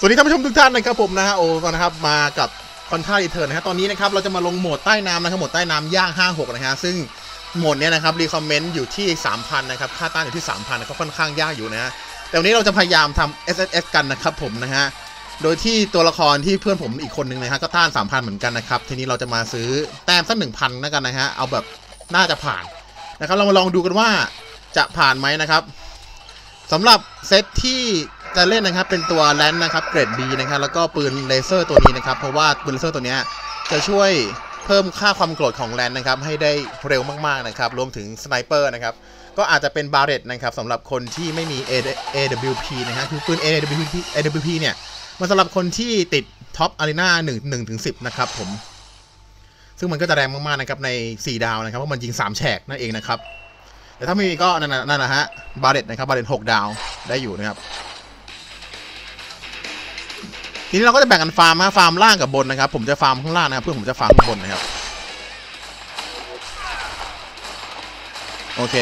สวัสดีท่านผู้ชมทุกท่านนะครับผมนะฮะโอ้นะครับมากับคอนท่ารีเทิร์นนะฮะตอนนี้นะครับเราจะมาลงโหมดใต้น้ำนะครับโหมดใต้น้ำย่าง 56 นะฮะซึ่งโหมดเนี้ยนะครับรีคอมเมนต์อยู่ที่ 3,000 นะครับค่าต้านอยู่ที่ 3,000นะครับค่อนข้างยากอยู่นะฮะแต่วันนี้เราจะพยายามทำ SSS กันนะครับผมนะฮะโดยที่ตัวละครที่เพื่อนผมอีกคนนึงนะฮะก็ต้าน 3,000 เหมือนกันนะครับทีนี้เราจะมาซื้อแต้มสัก1,000แล้วกันนะฮะเอาแบบน่าจะผ่านนะครับเรามาลองดูกันว่าจะผ่านไหมนะครับสำหรับเซตที่ จะเล่นนะครับเป็นตัวแลนนะครับเกรด B นะครับแล้วก็ปืนเลเซอร์ตัวนี้นะครับเพราะว่าปืนเลเซอร์ตัวนี้จะช่วยเพิ่มค่าความโกรธของแลนนะครับให้ได้เร็วมากๆนะครับรวมถึงสไนเปอร์นะครับก็อาจจะเป็นบาร์เรตนะครับสำหรับคนที่ไม่มี AWP นะฮะคือปืน AWP AWP เนี่ยมันสำหรับคนที่ติดท็อปอารีนา1 1ถึง10นะครับผม ซึ่งมันก็จะแรงมากๆนะครับใน 4 ดาวนะครับเพราะมันยิง 3 แฉกนั่นเองนะครับ แต่ถ้าไม่มีก็นั่นนะนั่นนะฮะบาเรตนะครับบาเรตหกดาวได้อยู่นะครับ ทีนี้เราก็จะแบ่งกันฟาร์มฮะฟาร์มล่างกับบนนะครับ ผมจะฟาร์มข้างล่างนะครับเพื่อนผมจะฟาร์มข้างบนนะครับ โอเค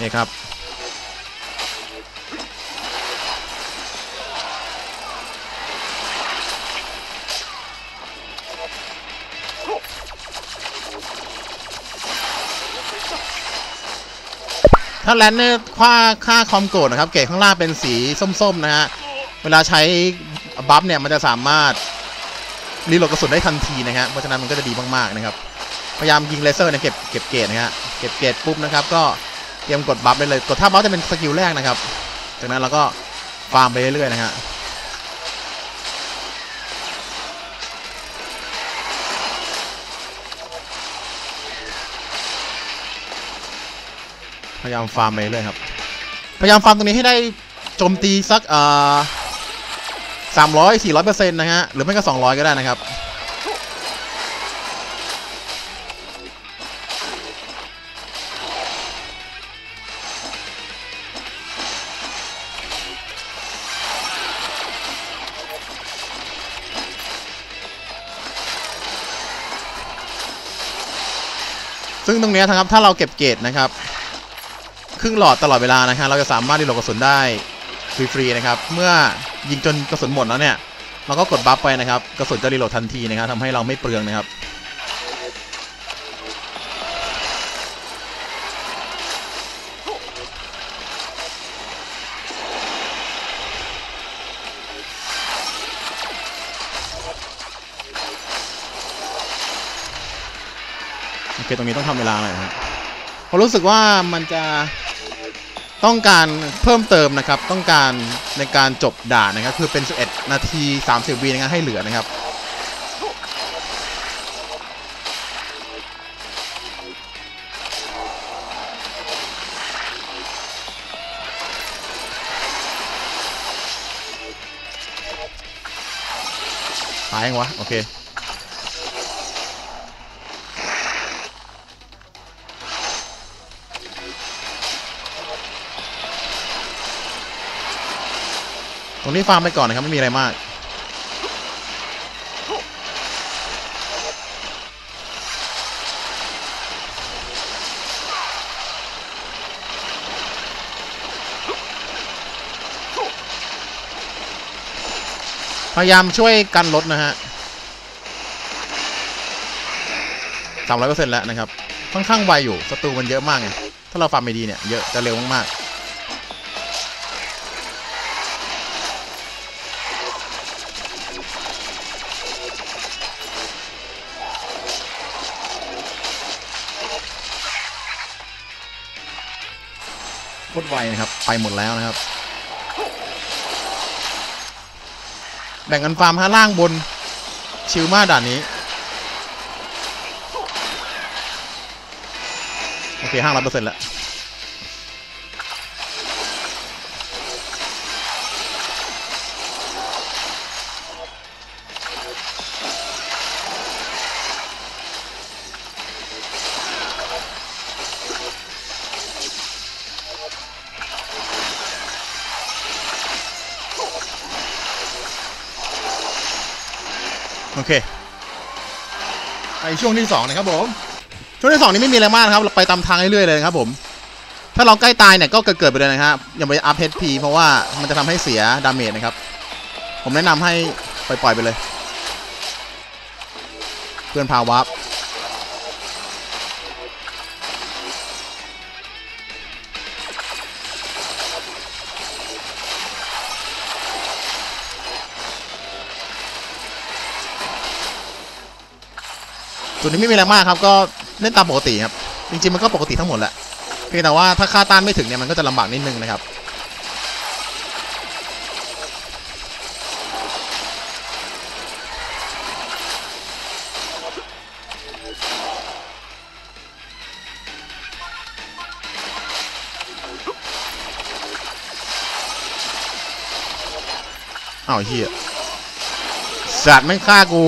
นี่ครับ ถ้าแลนด์เนี่ยค่าค่าคอมโกรดนะครับ เกรดข้างล่างเป็นสีส้มๆนะฮะ เวลาใช้บัฟเนี่ยมันจะสามารถรีโหลดกระสุนได้ทันทีนะฮะเพราะฉะนั้นมันก็จะดีมากๆนะครับ พยายามยิงเลเซอร์เนี่ยเก็บเก็บเกรดนะฮะ เก็บเกรดปุ๊บนะครับ ก็เตรียมกดบัฟได้เลย กดท่าบัฟจะเป็นสกิลแรกนะครับ จากนั้นเราก็ฟาร์มไปเรื่อยๆนะฮะ ยายามฟาร์มไปเรื่อยครับ พยายามฟาร์มตรงนี้ให้ได้โจมตีสักเอ่อสามร้อยสี่ร้อยเปอร์เซ็นต์นะฮะ หรือไม่ก็สองร้อยก็ได้นะครับ ซึ่งตรงนี้นะครับ ถ้าเราเก็บเกรดนะครับ รึ่งหลอดตลอดเวลานะฮะเราจะสามารถรีโหลดกระสุนได้ฟรีๆนะครับ เมื่อยิงจนกระสุนหมดแล้วเนี่ย เราก็กดบัฟไปนะครับ กระสุนจะรีโหลดทันทีนะครับทำให้เราไม่เปลืองนะครับโอเคตรงนี้ต้องทำเวลาหน่อยครับเพราะรู้สึกว่ามันจะ ต้องการเพิ่มเติมนะครับ ต้องการในการจบด่านนะครับ คือเป็น 11 นาที 30วินะครับให้เหลือนะครับ ตายยังวะ โอเค รงนี้ฟาร์มไปก่อนนะครับ ไม่มีอะไรมาก พยายามช่วยกันรถนะฮะสามร้อยเปอร์เซ็นต์แล้วนะครับ ค่อนข้างไวอยู่ศัตรูมันเยอะมากไง ถ้าเราฟาร์มไม่ดีเนี่ย เยอะจะเร็วมากๆ ตรไวนะครับ ไปหมดแล้วนะครับ แบ่งกันฟาร์มฮะล่างบน ชิลมากด่านนี้ โอเคห้าร้อยเปอร์เซ็นต์แล้ว โอเคไปช่วงที่สองนะครับผมช่วงที่สองนี้ไม่มีอะไรมากครับเราไปตามทางเรื่อยๆเลยครับผม ถ้าเราใกล้ตายเนี่ยก็เกิดๆไปเลยนะครับอย่าไปอัพเฮดพีเพราะว่ามันจะทำให้เสียดาเมจนะครับ ผมแนะนำให้ปล่อยๆไปเลย เพื่อนพาวับ จุดนี้ไม่มีอะไรมากครับ ก็เล่นตามปกติครับ จริงๆมันก็ปกติทั้งหมดแหละ เพียงแต่ว่าถ้าค่าต้านไม่ถึงเนี่ยมันก็จะลำบากนิดนึงนะครับอ้าวเฮียสัตว์ไม่ฆ่ากู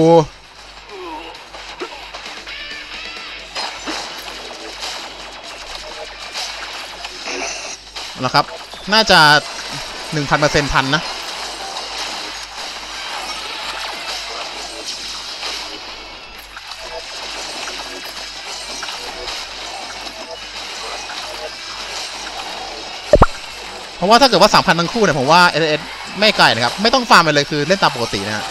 แล้วครับ น่าจะ1,000%ทันนะเพราะว่าถ้าเกิดว่า3,000ทั้งคู่เนี่ยผมว่า s อ s ไม่ไกลนะครับ ไม่ต้องฟาร์มไปเลยคือเล่นตามปกตินะฮะ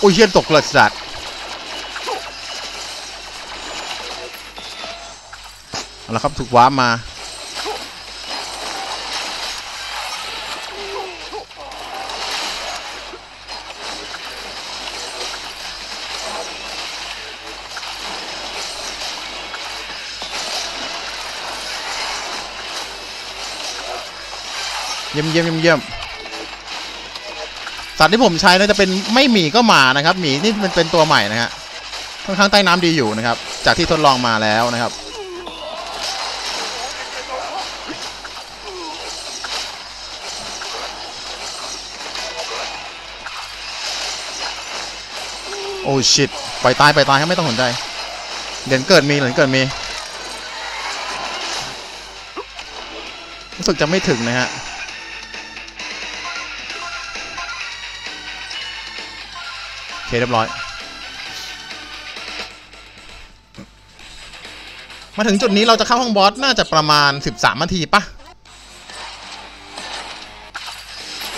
โอ้ยเฮียตกเลยสัตว์เอาละครับถูกว้ามาเยี่ยมเยี่ยมเยี่ยม สัตว์ที่ผมใช้น่าจะเป็นไม่หมีก็หมานะครับหมีนี่มันเป็นตัวใหม่นะฮะค่อนข้างใต้น้ำดีอยู่นะครับ จากที่ทดลองมาแล้วนะครับ โอ้ชิตปตายไปตายครับไม่ต้องสนใจเหรียญเกิดมีเหรียญเกิดมี รู้สึกจะไม่ถึงนะฮะ เคเรียบร้อย มาถึงจุดนี้เราจะเข้าห้องบอสน่าจะประมาณ 13นาทีปะ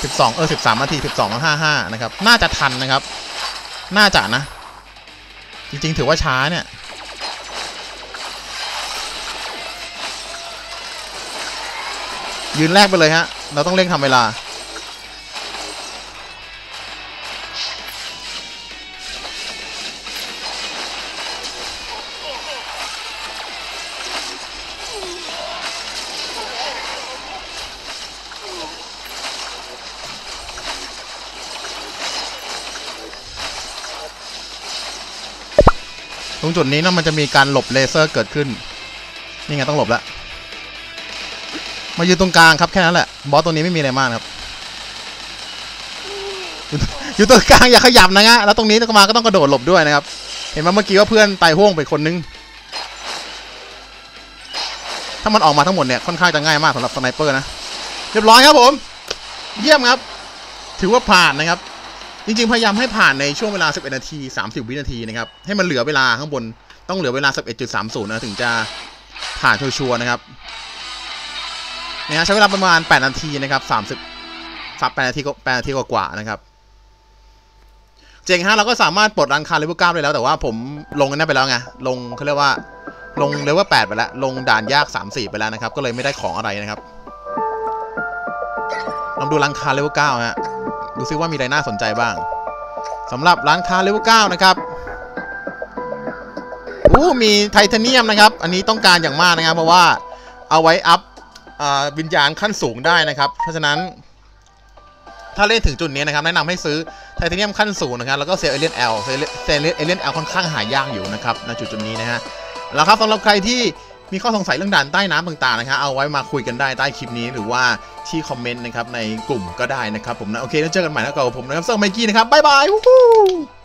12 เออ 13นาที 12แล้ว55 นะครับ น่าจะทันนะครับ น่าจะนะ จริง ๆ ถือว่าช้าเนี่ยยืนแรกไปเลยฮะ เราต้องเร่งทำเวลา ตรงจุดนี้นะมันจะมีการหลบเลเซอร์เกิดขึ้น นี่ไงต้องหลบแล้วมายืนตรงกลางครับแค่นั้นแหละ บอสตัวนี้ไม่มีอะไรมากครับอยู่อยู่ตรงกลางอย่าขยับนะฮะแล้วตรงนี้ก็มาก็ต้องกระโดดหลบด้วยนะครับ เห็นไหมเมื่อกี้ว่าเพื่อนตายห่วงไปคนนึง ถ้ามันออกมาทั้งหมดเนี่ยค่อนข้างจะง่ายมากสำหรับสไนเปอร์นะ เรียบร้อยครับผม เยี่ยมครับ ถือว่าผ่านนะครับ จริงๆ พยายามให้ผ่านในช่วงเวลา 11 นาที 30 วินาทีนะครับ ให้มันเหลือเวลาข้างบน ต้องเหลือเวลา 11.30 นะ ถึงจะผ่านชัวร์นะครับนะฮะใช้เวลาประมาณ 8 นาทีนะครับ 30สับ8นาทีก็8นาทีกว่าๆนะครับ เจ๋งฮะเราก็สามารถปลดรังคาเลเวล9ได้แล้วแต่ว่าผมลงกันได้ไปแล้วไง ลงเขาเรียกว่า ลงเลเวล8ไปแล้ว ลงด่านยาก 3-4 ไปแล้วนะครับ ก็เลยไม่ได้ของอะไรนะครับ ลองดูรังคาเลเวล9ฮะ ดูซิว่ามีอะไรน่าสนใจบ้างสำหรับร้านค้าเลเวล9นะครับอู้มีไทเทเนียมนะครับ อันนี้ต้องการอย่างมากนะครับ เพราะว่าเอาไว้อัพอวิญญาณขั้นสูงได้นะครับ เพราะฉะนั้น ถ้าเล่นถึงจุดนี้นะครับ แนะนำให้ซื้อไทเทเนียมขั้นสูงนะครับ แล้วก็เซลเอเลียนแอลเซลเอเลียนแอลค่อนข้างหายากอยู่นะครับในจุดจุดนี้นะฮะแล้วครับสำหรับใครที่ มีข้อสงสัยเรื่องด่านใต้น้ำต่างๆนะครับเอาไว้มาคุยกันได้ใต้คลิปนี้หรือว่าที่คอมเมนต์นะครับในกลุ่มก็ได้นะครับผมนะโอเคแล้วเจอกันใหม่แล้วกับผมนะครับเซอร์ไมกี้นะครับบ๊ายบายวู้